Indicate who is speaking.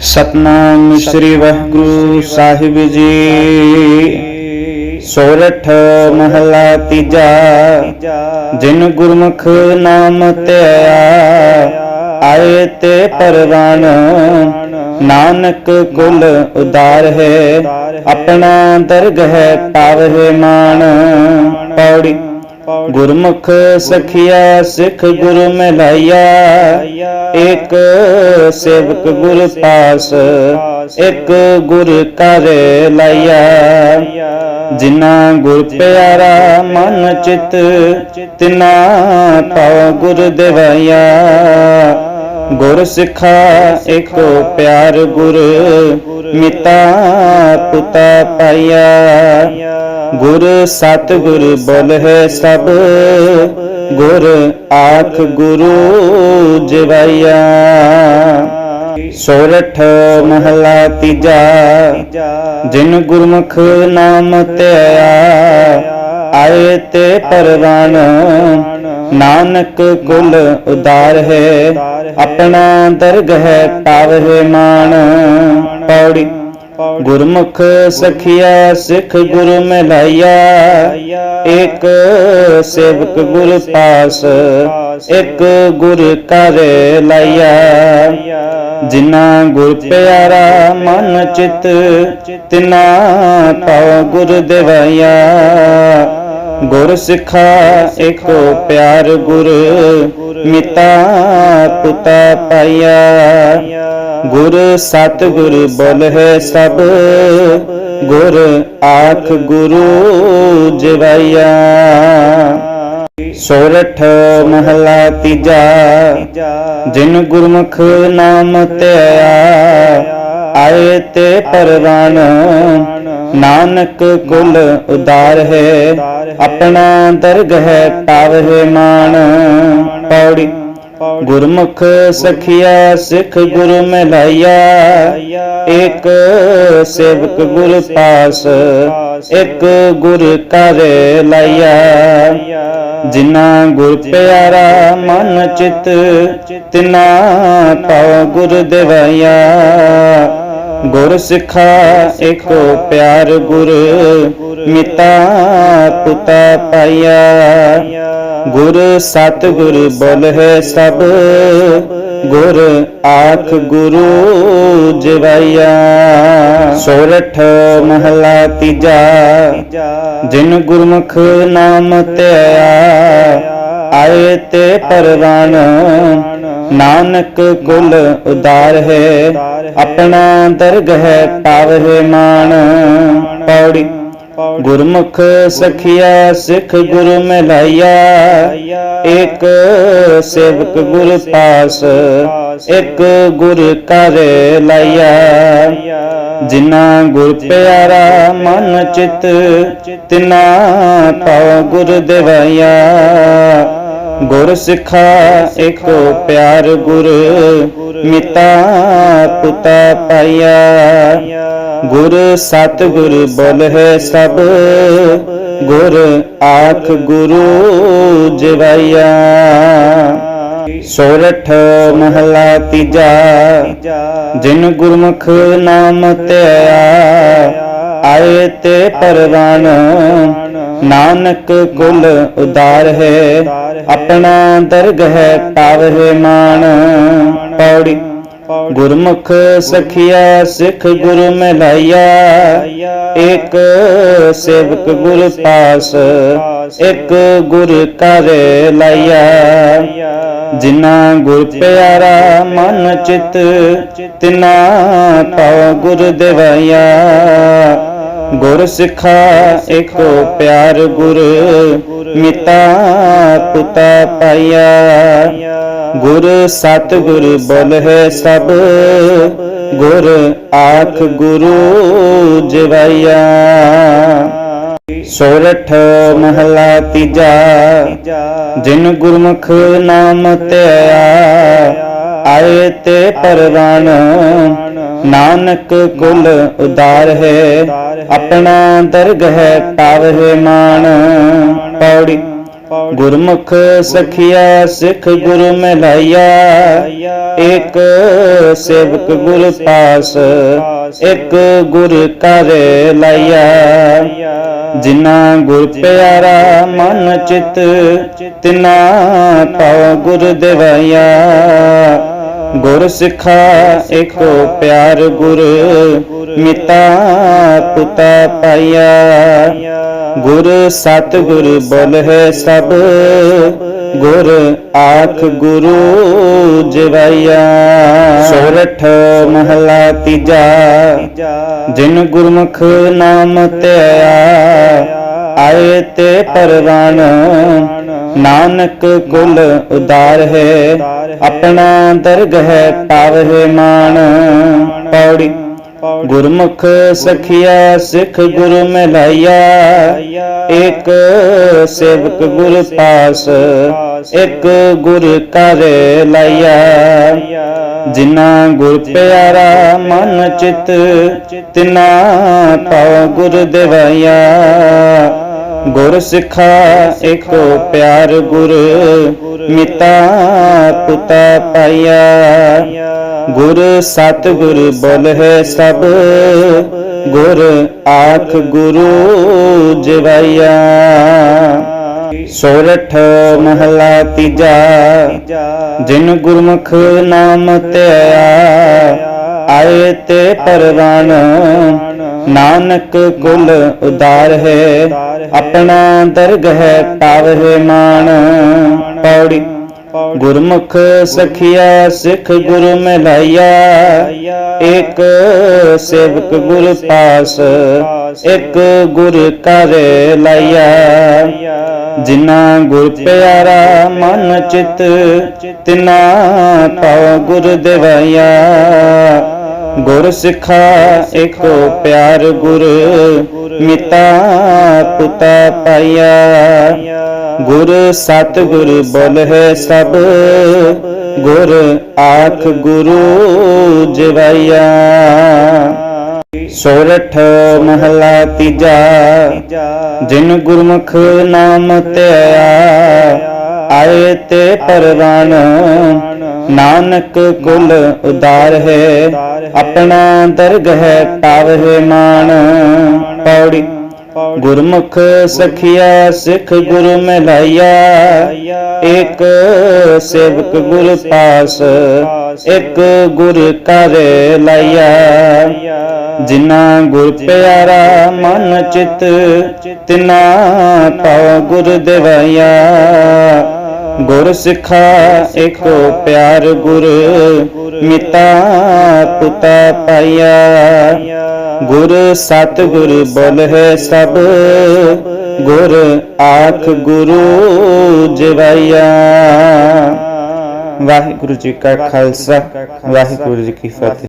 Speaker 1: ਸਤਨਾਮ ਸ੍ਰੀ ਵਾਹਿਗੁਰੂ ਸਾਹਿਬ ਜੀ। ਸੋਰਠ ਮਹਲਾ ਤੀਜਾ। ਜਿਨ ਗੁਰਮੁਖ ਨਾਮ ਧਿਆਇਆ ਆਏ ਤੇ ਪਰਵਾਨ। ਨਾਨਕ ਕੁਲ ਉਦਾਰ ਹੈ ਆਪਣਾ ਦਰਗਹ ਪਾਵਹਿ ਮਾਨ। ਪੌੜੀ। ਗੁਰਮੁਖ ਸਖਿਆ ਸਿੱਖ ਗੁਰ ਮਿਲਾਇਆ। ਇੱਕ ਸੇਵਕ ਗੁਰ ਪਾਸ, ਇੱਕ ਗੁਰ ਕਰ ਲਾਇਆ। ਜਿਨਾ ਗੁਰ ਪਿਆਰਾ ਮਨ ਚਿਤ, ਤਿਨਾ ਪਾਉ ਗੁਰ ਦੇਵਾਇਆ। ਗੁਰ ਸਿੱਖਾ ਏਕੋ ਪਿਆਰ ਗੁਰ, ਮਿਤਾ ਪੁਤਾ ਪਾਇਆ। ਗੁਰ ਸਤ ਗੁਰ ਬੋਲ ਹੈ ਸਭ ਗੁਰ ਆਖ ਗੁਰੂ ਜਿਵਾਇਆ ਸੋਰਠ ਮਹਲਾ ਤੀਜਾ, ਜਿਨ ਗੁਰਮੁਖ ਨਾਮ ਧਿਆਇਆ, ਆਏ ਤੇ ਪਰਵਾਨ। ਨਾਨਕ ਕੁਲ ਉਦਾਰ ਹੈ, ਆਪਣਾ ਦਰਗਹ ਪਾਵਹਿ ਮਾਨ। ਪੌੜੀ ਗੁਰਮੁਖ ਸਖਿਆ, ਸਿੱਖ ਗੁਰ ਮਿਲਾਇਆ। ਇੱਕ ਸੇਵਕ ਗੁਰ ਪਾਸ, ਇੱਕ ਗੁਰ ਕਰ ਲਾਇਆ। ਜਿਨਾ ਗੁਰ ਪਿਆਰਾ ਮਨ ਚਿਤ, ਤਿਨਾ ਪਾਉ ਗੁਰ ਦੇਵਾਇਆ। ਗੁਰ ਸਿੱਖਾ ਏਕੋ ਪਿਆਰ ਗੁਰ, ਮਿਤਾ ਪੁਤਾ ਪਾਇਆ। ਗੁਰ ਸਤ ਗੁਰ ਬੋਲ ਹੈ ਸਭ, ਗੁਰ ਆਖ ਗੁਰੂ ਜਿਵਾਇਆ। ਸੋਰਠ ਮਹਲਾ ਤੀਜਾ, ਜਿਨ ਗੁਰਮੁਖ ਨਾਮ ਧਿਆਇਆ ਆਏ ਤੇ ਪਰਵਾਨ, ਨਾਨਕ ਕੁਲ ਉਦਾਰ ਹੈ, ਆਪਣਾ ਦਰਗਹ ਪਾਵਹਿ ਮਾਨ। ਪੌੜੀ, ਗੁਰਮੁਖ ਸਖਿਆ, ਸਿੱਖ ਗੁਰ ਮਿਲਾਇਆ। ਇੱਕ ਸੇਵਕ ਗੁਰ ਪਾਸ, ਇੱਕ ਗੁਰ ਕਰ ਲਾਇਆ। ਜਿਨਾ ਗੁਰ ਪਿਆਰਾ ਮਨ ਚਿਤ, ਤਿਨਾ ਪਾਉ ਗੁਰ ਦੇਵਾਇਆ। ਗੁਰ ਸਿੱਖਾ, ਏਕੋ ਪਿਆਰ ਗੁਰ, ਮਿਤਾ ਪੁਤਾ ਪਾਇਆ ਗੁਰ ਸਤ ਗੁਰ ਬੋਲ ਹੈ ਸਭ, ਗੁਰ ਆਖ ਗੁਰੂ ਜਿਵਾਇਆ ਸੋਰਠ ਮਹਲਾ ਤੀਜਾ, ਜਿਨ ਗੁਰਮੁਖ ਨਾਮ ਧਿਆਇਆ ਆਏ ਤੇ ਪਰਵਾਨ, ਨਾਨਕ ਕੁਲ ਉਦਾਰ ਹੈ, ਆਪਣਾ ਦਰਗਹ ਪਾਵਹਿ ਮਾਨ। ਪੌੜੀ, ਗੁਰਮੁਖ ਸਖਿਆ, ਸਿੱਖ ਗੁਰ ਮਿਲਾਇਆ ਇੱਕ ਸੇਵਕ ਗੁਰ ਪਾਸ, ਇੱਕ ਗੁਰ ਕਰ ਲਾਇਆ ਜਿਨਾ ਗੁਰ ਪਿਆਰਾ ਮਨ ਚਿਤ, ਤਿਨਾ ਪਾਉ ਗੁਰ ਦੇਵਾਇਆ ਗੁਰ ਸਿੱਖਾ ਏਕੋ ਪਿਆਰ ਗੁਰ, ਮਿਤਾ ਪੁਤਾ ਪਾਇਆ। ਗੁਰ ਸਤ ਗੁਰ ਬੋਲ ਹੈ ਸਭ, ਗੁਰ ਆਖ ਗੁਰੂ ਜਿਵਾਇਆ। ਸੋਰਠ ਮਹਲਾ ਤੀਜਾ, ਜਿਨ ਗੁਰਮੁਖ ਨਾਮ ਧਿਆਇਆ ਆਏ ਤੇ ਪਰਵਾਨ, ਨਾਨਕ ਕੁਲ ਉਦਾਰ ਹੈ, ਆਪਣਾ ਦਰਗ ਦਰਗਹ ਪਾਵਹਿ ਮਾਨ। ਪੌੜੀ, ਗੁਰਮੁਖ ਸਖਿਆ, ਸਿੱਖ ਗੁਰ ਮਿਲਾਇਆ ਇੱਕ ਸੇਵਕ ਗੁਰ ਪਾਸ, ਇੱਕ ਗੁਰ ਕਰ ਲਾਇਆ ਜਿਨਾ ਗੁਰ ਪਿਆਰਾ ਮਨ ਚਿਤ, ਤਿਨਾ ਪਾਉ ਗੁਰ ਦੇਵਾਇਆ ਗੁਰ ਸਿੱਖਾ ਏਕੋ ਪਿਆਰ ਗੁਰ, ਮਿਤਾ ਪੁਤਾ ਪਾਇਆ। ਗੁਰ ਸਤ ਗੁਰ ਬੋਲ ਹੈ ਸਭ, ਗੁਰ ਆਖ ਗੁਰੂ ਜਿਵਾਇਆ। ਸੋਰਠ ਮਹਲਾ ਤੀਜਾ, ਜਿਨ ਗੁਰਮੁਖ ਨਾਮ ਧਿਆਇਆ ਆਏ ਤੇ ਪਰਵਾਨ ਨਾਨਕ ਕੁਲ ਉਦਾਰ ਹੈ, ਆਪਣਾ ਦਰਗਹ ਪਾਵਹਿ ਮਾਨ। ਪੌੜੀ, ਗੁਰਮੁਖ ਸਖੀਆ, ਸਿੱਖ ਗੁਰੂ ਮਿਲਾਈਆ। ਇੱਕ ਸੇਵਕ ਗੁਰ ਪਾਸ, ਇੱਕ ਗੁਰ ਕਰ ਲਾਇਆ ਜਿਨਾ ਗੁਰ ਪਿਆਰਾ ਮਨ ਚਿਤ, ਤਿਨਾ ਪਾਉ ਗੁਰ ਦੇਵਾਇਆ ਗੁਰ ਸਿੱਖਾ, ਏਕੋ ਪਿਆਰ ਗੁਰ, ਮਿਤਾ ਪੁਤਾ ਪਾਇਆ ਗੁਰ ਸਤ ਗੁਰ ਬਲ ਹੈ ਸਭ, ਗੁਰ ਆਖ ਗੁਰੂ ਜਵਾਇਆ ਸੋਰਠ ਮਹਲਾ ਤੀਜਾ, ਜਿਨ ਗੁਰਮੁਖ ਨਾਮ ਧਿਆ ਆਏ ਤੇ ਪਰਵਾਨ, ਨਾਨਕ ਕੁਲ ਉਦਾਰ ਹੈ, ਆਪਣਾ ਦਰਗ ਹੈ ਪਾਵਹਿ ਮਾਨ। ਪੌੜੀ, ਗੁਰਮੁਖ ਸਖੀਆ, ਸਿੱਖ ਗੁਰੂ ਮਿਲਾਈਆ ਇੱਕ ਸੇਵਕ ਗੁਰ ਪਾਸ, ਇੱਕ ਗੁਰ ਕਰ ਲਾਇਆ। ਜਿਨਾ ਗੁਰ ਪਿਆਰਾ ਮਨ ਚਿਤ, ਤਿਨਾ ਪਾਉ ਗੁਰ ਦੇਵਾਇਆ। ਗੁਰ ਸਿੱਖਾ, ਏਕੋ ਪਿਆਰ ਗੁਰ, ਮਿਤਾ ਪੁਤਾ ਪਾਇਆ ਗੁਰ ਸਤ ਗੁਰ ਬਲ ਹੈ ਸਭ, ਗੁਰ ਆਖ ਗੁਰੂ ਜਵਾਇਆ ਸੋਰਠ ਮਹਲਾ ਤੀਜਾ, ਜਿਨ ਗੁਰਮੁਖ ਨਾਮ ਧਿਆ ਆਏ ਤੇ ਪਰਵਾਨ ਨਾਨਕ ਕੁਲ ਉਦਾਰ ਹੈ, ਆਪਣਾ ਦਰਗਹ ਪਾਵਹਿ ਮਾਨ ਪੌੜੀ, ਗੁਰਮੁਖ ਸਖੀਆ, ਸਿੱਖ ਗੁਰੂ ਮਿਲਾਈਆ ਇੱਕ ਸੇਵਕ ਗੁਰ ਪਾਸ, ਇੱਕ ਗੁਰ ਕਰ ਲਾਇਆ। ਜਿਨਾ ਗੁਰ ਪਿਆਰਾ ਮਨ ਚਿਤ, ਤਿਨਾ ਪਾਉ ਗੁਰ ਦੇਵਾਇਆ। ਗੁਰ ਸਿੱਖਾ ਏਕੋ ਪਿਆਰ ਗੁਰ, ਮਿਤਾ ਪੁਤਾ ਪਾਇਆ ਗੁਰ ਸਤ ਗੁਰ ਬਲ ਹੈ ਸਭ, ਗੁਰ ਆਖ ਗੁਰੂ ਜਵਾਇਆ ਸੋਰਠ ਮਹਲਾ ਤੀਜਾ, ਜਿਨ ਗੁਰਮੁਖ ਨਾਮ ਧਿਆ। ਆਏ ਤੇ ਪਰਵਾਨ। ਨਾਨਕ ਕੁਲ ਉਦਾਰ ਹੈ। ਆਪਣਾ ਦਰਗਹ ਪਾਵਹਿ ਮਾਨ ਪੌੜੀ ਗੁਰਮੁਖ ਸਖੀਆ ਸਿੱਖ ਗੁਰੂ ਮਿਲਾਈਆ। ਇੱਕ ਸੇਵਕ ਗੁਰ ਪਾਸ। ਇੱਕ ਗੁਰ ਕਰ ਲਾਈਆ। ਜਿਨਾ ਗੁਰ ਪਿਆਰਾ ਮਨ ਚਿਤ ਤਿਨਾ ਪਾਉ ਗੁਰ ਦੇਵਾਇਆ। ਗੁਰ ਸਿੱਖਾ ਏਕੋ ਪਿਆਰ ਗੁਰ, ਮਿਤਾ ਪੁਤਾ ਪਾਇਆ। ਗੁਰ ਸਤ ਗੁਰ ਬਲ ਹੈ ਸਭ, ਗੁਰ ਆਖ ਗੁਰੂ ਜਵਾਇਆ। ਵਾਹਿਗੁਰੂ ਜੀ ਕਾ ਖਾਲਸਾ, ਵਾਹਿਗੁਰੂ ਜੀ ਕੀ ਫਤਿਹ।